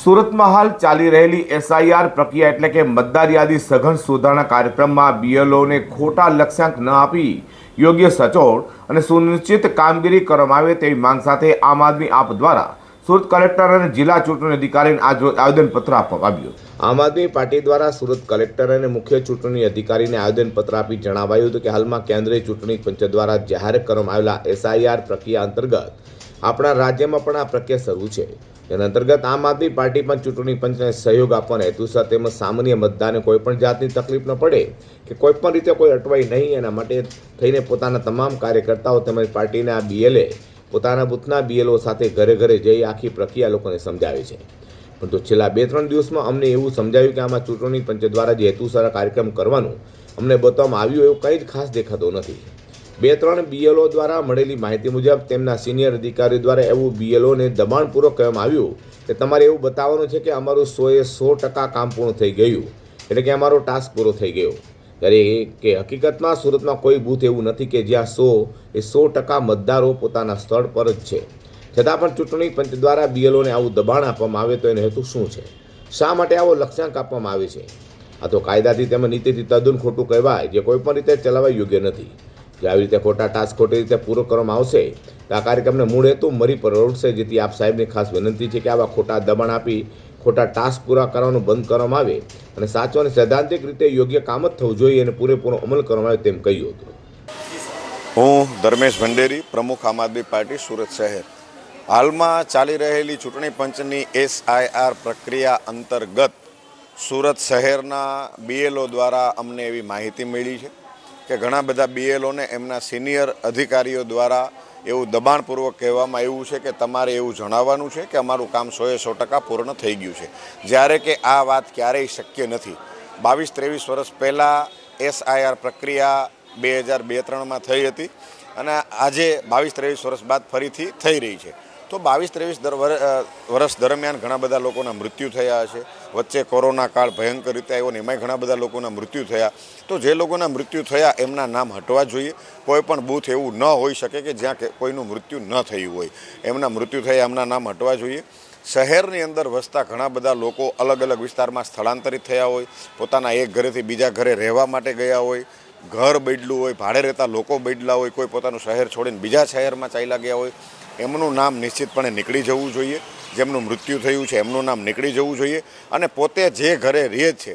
સુરતમાં હાલ ચાલી રહેલી એસઆઈઆર પ્રક્રિયા એટલે કે મતદાર યાદી સઘન સુધારણા કાર્યક્રમમાં બીએલઓને ખોટા લક્ષ્યાંક ન આપી યોગ્ય સચોટ અને સુનિશ્ચિત કામગીરી કરવામાં આવે તેવી માંગ સાથે આમ આદમી આપ દ્વારા સુરત કલેક્ટર અને જિલ્લા ચૂંટણી અધિકારીને આજ આવેદનપત્ર આપવામાં આવ્યું. આમ આદમી પાર્ટી દ્વારા સુરત કલેક્ટર અને મુખ્ય ચૂંટણી અધિકારીને આવેદનપત્ર આપી જણાવાયું હતું કે હાલમાં કેન્દ્રીય ચૂંટણી પંચ દ્વારા જાહેર કરવામાં આવેલા એસઆઈઆર પ્રક્રિયા અંતર્ગત આપણા રાજ્યમાં પણ આ પ્રક્રિયા શરૂ છે. તેના અંતર્ગત આમ આદમી પાર્ટી પણ ચૂંટણી પંચને સહયોગ આપવાના હેતુસર તેમજ સામાન્ય મતદારને કોઈપણ જાતની તકલીફ ન પડે કે કોઈપણ રીતે કોઈ અટવાઈ નહીં. એના માટે થઈને પોતાના તમામ કાર્યકર્તાઓ તેમજ પાર્ટીના બીએલએ પોતાના બૂથના બીએલઓ સાથે ઘરે ઘરે જઈ આખી પ્રક્રિયા લોકોને સમજાવે છે. પરંતુ છેલ્લા બે ત્રણ દિવસમાં અમને એવું સમજાવ્યું કે આમાં ચૂંટણી પંચ દ્વારા જે હેતુસર કાર્યક્રમ કરવાનું અમને બતાવવામાં આવ્યું એવું કંઈ જ ખાસ દેખાતો નથી. બે ત્રણ બીએલઓ દ્વારા મળેલી માહિતી મુજબ તેમના સિનિયર અધિકારીઓ દ્વારા એવું બીએલઓને દબાણપૂર્વક કહેવામાં આવ્યું કે તમારે એવું બતાવવાનું છે કે અમારું સોએ સો ટકા કામ પૂર્ણ થઈ ગયું, એટલે કે અમારો ટાસ્ક પૂરો થઈ ગયો. ત્યારે કે હકીકતમાં સુરતમાં કોઈ બૂથ એવું નથી કે જ્યાં સો એ સો ટકા મતદારો પોતાના સ્થળ પર જ છે. છતાં પણ ચૂંટણી પંચ દ્વારા બીએલઓને આવું દબાણ આપવામાં આવે તો એનો હેતુ શું છે? શા માટે આવો લક્ષ્યાંક આપવામાં આવે છે? આ તો કાયદાથી તેમજ નીતિથી તદ્દન ખોટું કહેવાય, જે કોઈપણ રીતે ચલાવવા યોગ્ય નથી. જો આવી રીતે ખોટા ટાસ્ક ખોટી રીતે પૂરો કરવામાં આવશે, તો આ કાર્યક્રમને મૂળ હેતુ મરી પર રોડશે, જેથી આપ સાહેબની ખાસ વિનંતી છે કે આવા ખોટા દબાણ આપી, ખોટા ટાસ્ક પૂરા કરવાનું બંધ કરવામાં આવે અને સાચો અને સૈદ્ધાંતિક રીતે યોગ્ય કામ જ થવું જોઈએ અને પૂરેપૂરો અમલ કરવામાં આવે તેમ કહ્યું હતું. હું ધર્મેશ ભંડેરી, પ્રમુખ આમ આદમી પાર્ટી, સુરત શહેર. હાલમાં ચાલી રહેલી ચૂંટણી પંચની એસઆઈઆર પ્રક્રિયા અંતર્ગત સુરત શહેરના બીએલઓ દ્વારા અમને એવી માહિતી મળી છે. કે ઘણા બધા બીએલઓને એમના સિનિયર અધિકારીઓ દ્વારા એવું દબાણપૂર્વક કહેવામાં આવ્યું છે કે તમારે એવું જણાવવાનું છે કે અમારું કામ સોએ સો ટકા પૂર્ણ થઈ ગયું છે. જ્યારે કે આ વાત ક્યારેય શક્ય નથી. બાવીસ ત્રેવીસ વર્ષ પહેલાં એસઆઈઆર પ્રક્રિયા બે હજાર બે ત્રણમાં થઈ હતી અને આજે બાવીસ ત્રેવીસ વર્ષ બાદ ફરીથી થઈ રહી છે. તો બાવીસ, ત્રેવીસ વર્ષ દરમિયાન ઘણા બધા લોકોના મૃત્યુ થયા હશે વચ્ચે કોરોના કાળ ભયંકર રીતે આવ્યો ને એમાંય ઘણા બધા લોકોના મૃત્યુ થયા. તો જે લોકોના મૃત્યુ થયા એમના નામ હટવા જોઈએ. કોઈ પણ બૂથ એવું ન હોઈ શકે કે જ્યાં કોઈનું મૃત્યુ ન થયું હોય. એમના મૃત્યુ થયા એમના નામ હટવા જોઈએ. શહેરની અંદર વસતા ઘણા બધા લોકો અલગ અલગ વિસ્તારમાં સ્થળાંતરિત થયા હોય. પોતાના એક ઘરેથી બીજા ઘરે રહેવા માટે ગયા હોય. ઘર બદલું હોય, ભાડે રહેતા લોકો બદલા હોય, કોઈ પોતાનું શહેર છોડીને બીજા શહેરમાં ચાલ્યા ગયા હોય. એમનું નામ નિશ્ચિતપણે નીકળી જવું જોઈએ. જેમનું મૃત્યુ થયું છે, એમનું નામ નીકળી જવું જોઈએ. અને પોતે જે ઘરે રહે છે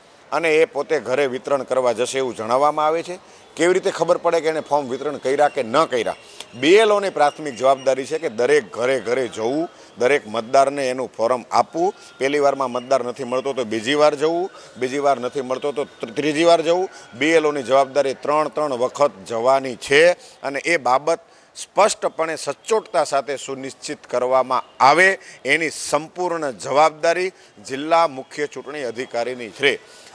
અને એ પોતે ઘરે વિતરણ કરવા જશે એવું જણાવવામાં આવે છે. કેવી રીતે ખબર પડે કે એને ફોર્મ વિતરણ કર્યા કે ન કર્યા? બીએલઓની પ્રાથમિક જવાબદારી છે કે દરેક ઘરે ઘરે જવું, દરેક મતદારને એનું ફોર્મ આપવું. પહેલી વારમાં મતદાર નથી મળતો તો બીજી વાર જવું, બીજી વાર નથી મળતો તો ત્રી- ત્રીજી વાર જવું. બીએલઓની જવાબદારી ત્રણ ત્રણ વખત જવાની છે અને એ બાબત સ્પષ્ટપણે સચોટતા સાથે સુનિશ્ચિત કરવામાં આવે. એની સંપૂર્ણ જવાબદારી જિલ્લા મુખ્ય ચૂંટણી અધિકારીની છે.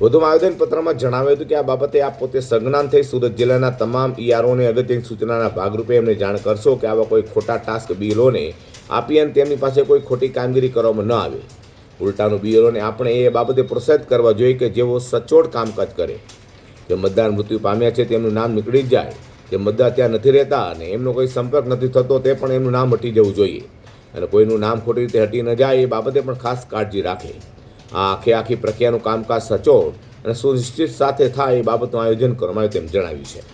વધુમાં આવેદનપત્રમાં જણાવ્યું હતું કે આ બાબતે આપ પોતે સંજ્ઞાન થઈ સુરત જિલ્લાના તમામ ઈઆરઓને અગત્યની સૂચનાના ભાગરૂપે એમને જાણ કરશો કે આવા કોઈ ખોટા ટાસ્ક બીએલઓને આપી અને તેમની પાસે કોઈ ખોટી કામગીરી કરવામાં ન આવે. ઉલટાનું બીએલઓને આપણે એ બાબતે પ્રોત્સાહિત કરવા જોઈએ કે જેઓ સચોટ કામકાજ કરે. જે મતદાર મૃત્યુ પામ્યા છે તેમનું નામ નીકળી જ જાય. જે મતદાર ત્યાં નથી રહેતા અને એમનો કોઈ સંપર્ક નથી થતો તે પણ એમનું નામ હટી જવું જોઈએ. અને કોઈનું નામ ખોટી રીતે હટી ન જાય એ બાબતે પણ ખાસ કાળજી રાખે. આખી આખી પ્રક્રિયાનું કામકાજ સચોટ અને સુનિશ્ચિત સાથે થાય એ બાબતનું આયોજન કરવામાં આવ્યું તેમ જણાવ્યું છે.